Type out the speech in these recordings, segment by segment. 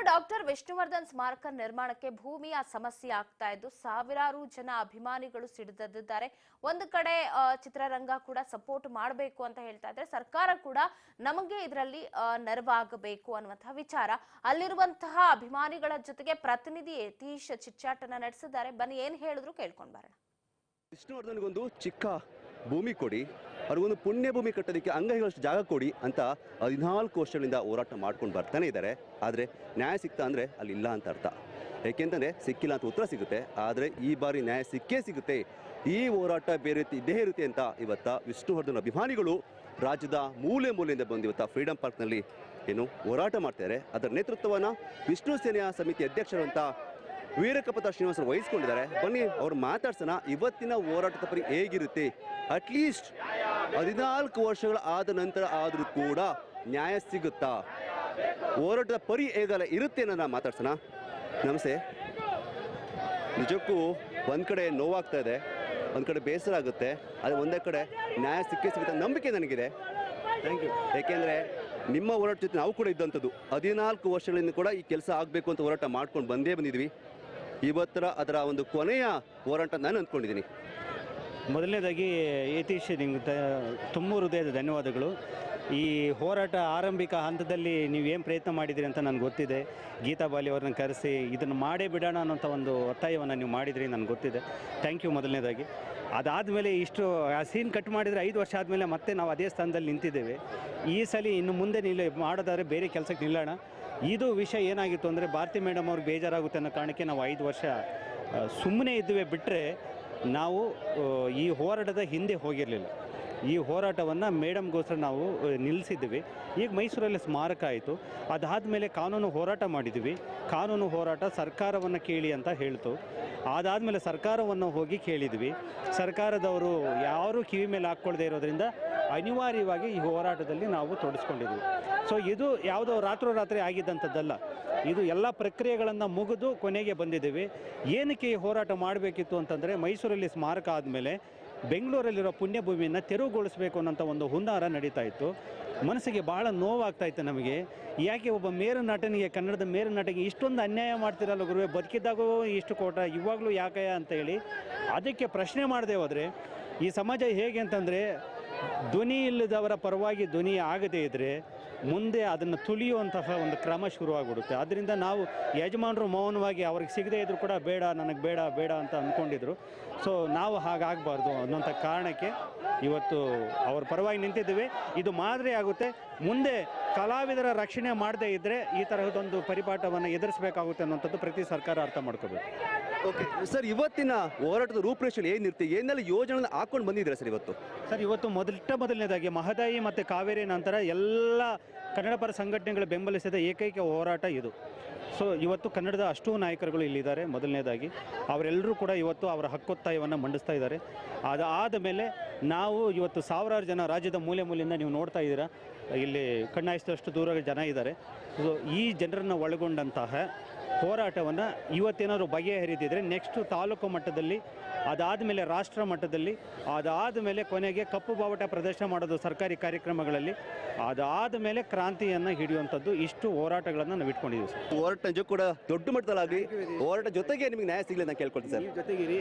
ಇನ್ನು ಡಾಕ್ಟರ್ ವಿಷ್ಣುವರ್ಧನ್ ಸ್ಮಾರಕ ನಿರ್ಮಾಣಕ್ಕೆ ಭೂಮಿಯ ಸಮಸ್ಯೆ ಆಗ್ತಾ ಇದ್ದು ಸಾವಿರಾರು ಜನ ಅಭಿಮಾನಿಗಳು ಸಿಡಿದದ್ದಿದ್ದಾರೆ. ಒಂದು ಕಡೆ ಚಿತ್ರರಂಗ ಕೂಡ ಸಪೋರ್ಟ್ ಮಾಡಬೇಕು ಅಂತ ಹೇಳ್ತಾ ಇದ್ರೆ ಸರ್ಕಾರ ಕೂಡ ನಮಗೆ ಇದರಲ್ಲಿ ನೆರವಾಗಬೇಕು ಅನ್ನುವಂತಹ ವಿಚಾರ. ಅಲ್ಲಿರುವಂತಹ ಅಭಿಮಾನಿಗಳ ಜೊತೆಗೆ ಪ್ರತಿನಿಧಿ ಯತೀಶ್ ಚಿಚ್ಚಾಟನ ನಡೆಸಿದ್ದಾರೆ. ಬನ್ನಿ, ಏನ್ ಹೇಳಿದ್ರು ಕೇಳ್ಕೊಂಡ್ ಬರೋಣ. ವಿಷ್ಣುವರ್ಧನ್ಗೊಂದು ಚಿಕ್ಕ ಭೂಮಿ ಕೊಡಿ. ಅವ್ರಿಗೊಂದು ಪುಣ್ಯ ಭೂಮಿ ಕಟ್ಟೋದಕ್ಕೆ ಅಂಗೈಗಳಷ್ಟು ಜಾಗ ಕೊಡಿ ಅಂತ ಹದಿನಾಲ್ಕು ವರ್ಷಗಳಿಂದ ಹೋರಾಟ ಮಾಡ್ಕೊಂಡು ಬರ್ತಾನೆ ಇದ್ದಾರೆ. ಆದರೆ ನ್ಯಾಯ ಸಿಗ್ತಾ ಅಂದರೆ ಅಲ್ಲಿ ಇಲ್ಲ ಅಂತ ಅರ್ಥ. ಏಕೆಂತಂದರೆ ಸಿಕ್ಕಿಲ್ಲ ಅಂತ ಉತ್ತರ ಸಿಗುತ್ತೆ. ಆದರೆ ಈ ಬಾರಿ ನ್ಯಾಯ ಸಿಕ್ಕೇ ಸಿಗುತ್ತೆ. ಈ ಹೋರಾಟ ಬೇರೆ ರೀತಿ ಇದೇ ಇರುತ್ತೆ ಅಂತ ಇವತ್ತ ವಿಷ್ಣುವರ್ಧನ್ ಅಭಿಮಾನಿಗಳು ರಾಜ್ಯದ ಮೂಲೆ ಮೂಲೆಯಿಂದ ಬಂದು ಇವತ್ತು ಫ್ರೀಡಂ ಪಾರ್ಕ್ನಲ್ಲಿ ಏನು ಹೋರಾಟ ಮಾಡ್ತಾರೆ ಅದರ ನೇತೃತ್ವವನ್ನು ವಿಷ್ಣು ಸೇನೆಯ ಸಮಿತಿ ಅಧ್ಯಕ್ಷರಂತ ವೀರಕಪತ ಶ್ರೀನಿವಾಸರು ವಹಿಸ್ಕೊಂಡಿದ್ದಾರೆ. ಬನ್ನಿ ಅವ್ರು ಮಾತಾಡ್ಸೋಣ. ಇವತ್ತಿನ ಹೋರಾಟದ ಪರಿ ಹೇಗಿರುತ್ತೆ? ಅಟ್ಲೀಸ್ಟ್ ಹದಿನಾಲ್ಕು ವರ್ಷಗಳ ಆದ ನಂತರ ಆದರೂ ಕೂಡ ನ್ಯಾಯ ಸಿಗುತ್ತಾ? ಹೋರಾಟದ ಪರಿ ಹೇಗಲ್ಲ ಇರುತ್ತೆ ಅನ್ನೋದನ್ನ ಮಾತಾಡ್ಸೋಣ. ನಮಸ್ತೆ. ನಿಜಕ್ಕೂ ಒಂದು ಕಡೆ ನೋವಾಗ್ತಾ ಇದೆ ಒಂದು ಕಡೆ ಬೇಸರ ಆಗುತ್ತೆ ಅದು ಒಂದೇ ಕಡೆ ನ್ಯಾಯ ಸಿಕ್ಕೇ ಸಿಗುತ್ತೆ ನಂಬಿಕೆ ನನಗಿದೆ. ಥ್ಯಾಂಕ್ ಯು ಏಕೆಂದರೆ ನಿಮ್ಮ ಹೋರಾಟ ಜೊತೆ ನಾವು ಕೂಡ ಇದ್ದಂಥದ್ದು. ಹದಿನಾಲ್ಕು ವರ್ಷಗಳಿಂದ ಕೂಡ ಈ ಕೆಲಸ ಆಗಬೇಕು ಅಂತ ಹೋರಾಟ ಮಾಡ್ಕೊಂಡು ಬಂದೇ ಬಂದಿದ್ವಿ. ಇವತ್ತರ ಅದರ ಒಂದು ಕೊನೆಯ ಹೋರಾಟ ನಾನು ಅಂದ್ಕೊಂಡಿದ್ದೀನಿ. ಮೊದಲನೇದಾಗಿ ಯತೀಶ್ ನಿಮ್ಗೆ ತುಂಬ ಹೃದಯದ ಧನ್ಯವಾದಗಳು. ಈ ಹೋರಾಟ ಆರಂಭಿಕ ಹಂತದಲ್ಲಿ ನೀವು ಏನು ಪ್ರಯತ್ನ ಮಾಡಿದಿರಿ ಅಂತ ನನಗೆ ಗೊತ್ತಿದೆ. ಗೀತಾ ಬಾಲಿ ಅವ್ರನ್ನ ಕರೆಸಿ ಇದನ್ನು ಮಾಡೇ ಬಿಡೋಣ ಅನ್ನೋಂಥ ಒಂದು ಒತ್ತಾಯವನ್ನು ನೀವು ಮಾಡಿದ್ರಿ ನನಗೆ ಗೊತ್ತಿದೆ. ಥ್ಯಾಂಕ್ ಯು ಮೊದಲನೇದಾಗಿ. ಅದಾದಮೇಲೆ ಇಷ್ಟು, ಆ ಸೀನ್ ಕಟ್ ಮಾಡಿದರೆ ಐದು ವರ್ಷ ಆದಮೇಲೆ ಮತ್ತೆ ನಾವು ಅದೇ ಸ್ಥಾನದಲ್ಲಿ ನಿಂತಿದ್ದೇವೆ. ಈ ಸಲ ಇನ್ನು ಮುಂದೆ ನಿಲ್ಲ ಮಾಡೋದಾದ್ರೆ ಬೇರೆ ಕೆಲಸಕ್ಕೆ ನಿಲ್ಲೋಣ. ಇದು ವಿಷಯ ಏನಾಗಿತ್ತು ಅಂದರೆ ಭಾರತಿ ಮೇಡಮ್ ಅವ್ರಿಗೆ ಬೇಜಾರಾಗುತ್ತೆ ಅನ್ನೋ ಕಾರಣಕ್ಕೆ ನಾವು ಐದು ವರ್ಷ ಸುಮ್ಮನೆ ಇದ್ದುವೆ ಬಿಟ್ಟರೆ ನಾವು ಈ ಹೋರಾಟದ ಹಿಂದೆ ಹೋಗಿರಲಿಲ್ಲ. ಈ ಹೋರಾಟವನ್ನು ಮೇಡಮ್ಗೋಸ್ಕರ ನಾವು ನಿಲ್ಲಿಸಿದ್ದೀವಿ ಈಗ ಮೈಸೂರಲ್ಲಿ ಸ್ಮಾರಕ ಆಯಿತು. ಅದಾದಮೇಲೆ ಕಾನೂನು ಹೋರಾಟ ಮಾಡಿದ್ವಿ. ಕಾನೂನು ಹೋರಾಟ ಸರ್ಕಾರವನ್ನು ಕೇಳಿ ಅಂತ ಹೇಳ್ತು. ಅದಾದಮೇಲೆ ಸರ್ಕಾರವನ್ನು ಹೋಗಿ ಕೇಳಿದ್ವಿ. ಸರ್ಕಾರದವರು ಯಾರೂ ಕಿವಿ ಮೇಲೆ ಹಾಕ್ಕೊಳ್ದೇ ಇರೋದ್ರಿಂದ ಅನಿವಾರ್ಯವಾಗಿ ಈ ಹೋರಾಟದಲ್ಲಿ ನಾವು ತೊಡಸ್ಕೊಂಡಿದ್ವಿ. ಸೊ ಇದು ಯಾವುದೋ ರಾತ್ರೋರಾತ್ರಿ ಆಗಿದ್ದಂಥದ್ದಲ್ಲ. ಇದು ಎಲ್ಲ ಪ್ರಕ್ರಿಯೆಗಳನ್ನು ಮುಗಿದು ಕೊನೆಗೆ ಬಂದಿದ್ದೀವಿ. ಏನಕ್ಕೆ ಈ ಹೋರಾಟ ಮಾಡಬೇಕಿತ್ತು ಅಂತಂದರೆ ಮೈಸೂರಲ್ಲಿ ಸ್ಮಾರಕ ಆದಮೇಲೆ ಬೆಂಗಳೂರಲ್ಲಿರೋ ಪುಣ್ಯಭೂಮಿಯನ್ನು ತೆರವುಗೊಳಿಸಬೇಕು ಅನ್ನೋಂಥ ಒಂದು ಹುನ್ನಾರ ನಡೀತಾ ಇತ್ತು. ಮನಸ್ಸಿಗೆ ಭಾಳ ನೋವಾಗ್ತಾ ಇತ್ತು ನಮಗೆ. ಯಾಕೆ ಒಬ್ಬ ಮೇರ ನಟನಿಗೆ, ಕನ್ನಡದ ಮೇರ ನಟನಿಗೆ ಇಷ್ಟೊಂದು ಅನ್ಯಾಯ ಮಾಡ್ತಿರಲ್ಲ ಗುರುವೆ? ಬದುಕಿದ್ದಾಗೂ ಇಷ್ಟು ಕೋಟ, ಇವಾಗಲೂ ಯಾಕೆ ಅಂತ ಹೇಳಿ ಅದಕ್ಕೆ ಪ್ರಶ್ನೆ ಮಾಡದೆ ಹೋದರೆ, ಈ ಸಮಾಜ ಹೇಗೆ ಅಂತಂದರೆ, ಧ್ವನಿ ಇಲ್ಲದವರ ಪರವಾಗಿ ಧ್ವನಿ ಆಗದೇ ಇದ್ದರೆ ಮುಂದೆ ಅದನ್ನು ತುಳಿಯುವಂತಹ ಒಂದು ಕ್ರಮ ಶುರುವಾಗ್ಬಿಡುತ್ತೆ. ಅದರಿಂದ ನಾವು ಯಜಮಾನರು ಮೌನವಾಗಿ ಅವ್ರಿಗೆ ಸಿಗದೇ ಇದ್ರು ಕೂಡ ಬೇಡ, ನನಗೆ ಬೇಡ ಬೇಡ ಅಂತ ಅಂದ್ಕೊಂಡಿದ್ರು ಸೊ ನಾವು ಹಾಗಾಗಬಾರ್ದು ಅನ್ನೋಂಥ ಕಾರಣಕ್ಕೆ ಇವತ್ತು ಅವ್ರ ಪರವಾಗಿ ನಿಂತಿದ್ದೀವಿ. ಇದು ಮಾದರಿ ಆಗುತ್ತೆ ಮುಂದೆ ಕಲಾವಿದರ ರಕ್ಷಣೆ ಮಾಡದೇ ಇದ್ದರೆ ಈ ತರಹದೊಂದು ಪರಿಪಾಠವನ್ನು ಎದುರಿಸಬೇಕಾಗುತ್ತೆ ಅನ್ನೋಂಥದ್ದು ಪ್ರತಿ ಸರ್ಕಾರ ಅರ್ಥ ಮಾಡ್ಕೋಬೇಕು. ಓಕೆ ಸರ್ ಇವತ್ತಿನ ಹೋರಾಟದ ರೂಪರೇಷೆಯಲ್ಲಿ ಏನಿರುತ್ತೆ ಏನೆಲ್ಲ ಯೋಜನೆ ಹಾಕೊಂಡು ಬಂದಿದ್ದೀರಾ ಸರ್ ಇವತ್ತು? ಸರ್ ಇವತ್ತು ಮೊದಲಿಟ್ಟ ಮೊದಲನೇದಾಗಿ ಮಹದಾಯಿ ಮತ್ತು ಕಾವೇರಿ ನಂತರ ಎಲ್ಲ ಕನ್ನಡ ಪರ ಸಂಘಟನೆಗಳು ಬೆಂಬಲಿಸಿದ ಏಕೈಕ ಹೋರಾಟ ಇದು. ಸೊ ಇವತ್ತು ಕನ್ನಡದ ಅಷ್ಟೂ ನಾಯಕರುಗಳು ಇಲ್ಲಿದ್ದಾರೆ ಮೊದಲನೇದಾಗಿ. ಅವರೆಲ್ಲರೂ ಕೂಡ ಇವತ್ತು ಅವರ ಹಕ್ಕೊತ್ತಾಯವನ್ನು ಮಂಡಿಸ್ತಾ ಇದ್ದಾರೆ. ಅದಾದ ಮೇಲೆ ನಾವು ಇವತ್ತು ಸಾವಿರಾರು ಜನ ರಾಜ್ಯದ ಮೂಲೆ ಮೂಲೆಯಿಂದ ನೀವು ನೋಡ್ತಾ ಇದ್ದೀರಾ. ಇಲ್ಲಿ ಕಣ್ಣಾಯಿಸಿದಷ್ಟು ದೂರ ಜನ ಇದ್ದಾರೆ. ಸೊ ಈ ಜನರನ್ನು ಒಳಗೊಂಡಂತಹ ಹೋರಾಟವನ್ನು ಇವತ್ತೇನಾದ್ರು ಬಗೆಹರಿದಿದ್ರೆ ನೆಕ್ಸ್ಟು ತಾಲೂಕು ಮಟ್ಟದಲ್ಲಿ ಅದಾದ ಮೇಲೆ ರಾಷ್ಟ್ರ ಮಟ್ಟದಲ್ಲಿ ಅದಾದ ಮೇಲೆ ಕೊನೆಗೆ ಕಪ್ಪು ಬಾವುಟ ಪ್ರದರ್ಶನ ಮಾಡೋದು ಸರ್ಕಾರಿ ಕಾರ್ಯಕ್ರಮಗಳಲ್ಲಿ ಅದಾದ ಮೇಲೆ ಕ್ರಾಂತಿಯನ್ನು ಹಿಡಿಯುವಂಥದ್ದು ಇಷ್ಟು ಹೋರಾಟಗಳನ್ನು ನಾವು ಇಟ್ಕೊಂಡಿದ್ದೀವಿ ಸರ್. ಹೋರಾಟ ನಿಜ ಕೂಡ ದೊಡ್ಡ ಮಟ್ಟದಲ್ಲಾಗಲಿ ಹೋರಾಟ ಜೊತೆಗೆ ನಿಮಗೆ ನ್ಯಾಯ ಸಿಗಲಿ ನಾನು ಕೇಳ್ಕೊಳ್ತೀನಿ sir. ಜೊತೆಗಿರಿ.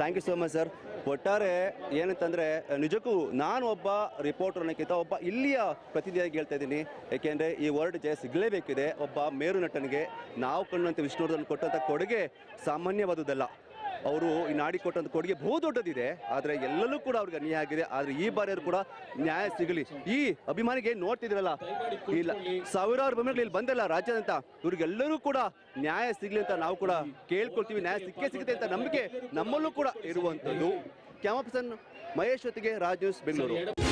Thank you so much sir ಒಟ್ಟಾರೆ ಏನಂತಂದರೆ, ನಿಜಕ್ಕೂ ನಾನು ಒಬ್ಬ ರಿಪೋರ್ಟರ್ ಅನ್ನೋಕ್ಕಿಂತ ಒಬ್ಬ ಇಲ್ಲಿಯ ಪ್ರತಿನಿಧಿಯಾಗಿ ಹೇಳ್ತಾ ಇದ್ದೀನಿ. ಏಕೆಂದರೆ ಈ ವರ್ಲ್ಡ್ ಜಯ ಸಿಗಲೇಬೇಕಿದೆ. ಒಬ್ಬ ಮೇರು ನಟನಿಗೆ ನಾವು ಕಂಡಂತೆ ವಿಷ್ಣುವರ್ಧನ್ ಕೊಟ್ಟಂಥ ಕೊಡುಗೆ ಸಾಮಾನ್ಯವಾದುದಲ್ಲ ಅವರು ಈ ನಾಡಿ ಕೊಟ್ಟಂಥ ಕೊಡುಗೆ ಬಹು ದೊಡ್ಡದಿದೆ, ಆದರೆ ಎಲ್ಲಲ್ಲೂ ಕೂಡ ಅವ್ರಿಗೆ ಅನ್ಯಾಯ ಆಗಿದೆ. ಆದರೆ ಈ ಬಾರಿಯವರು ಕೂಡ ನ್ಯಾಯ ಸಿಗಲಿ. ಈ ಅಭಿಮಾನಿಗೆ ನೋಡ್ತಿದ್ರಲ್ಲ ಇಲ್ಲ. ಸಾವಿರಾರು ಅಭಿಮಾನಿಗಳು ಇಲ್ಲಿ ಬಂದಲ್ಲ ರಾಜ್ಯದಂತ ಇವ್ರಿಗೆಲ್ಲರೂ ಕೂಡ ನ್ಯಾಯ ಸಿಗಲಿ ಅಂತ ನಾವು ಕೂಡ ಕೇಳ್ಕೊಳ್ತೀವಿ. ನ್ಯಾಯ ಸಿಕ್ಕೇ ಸಿಗುತ್ತೆ ಅಂತ ನಂಬಿಕೆ ನಮ್ಮಲ್ಲೂ ಕೂಡ ಇರುವಂಥದ್ದು. ಕ್ಯಾಮಪ್ಸನ್ ಮಹೇಶ್ ಹೊತ್ತಿಗೆ ರಾಜ್ ನ್ಯೂಸ್ ಬೆಂಗಳೂರು.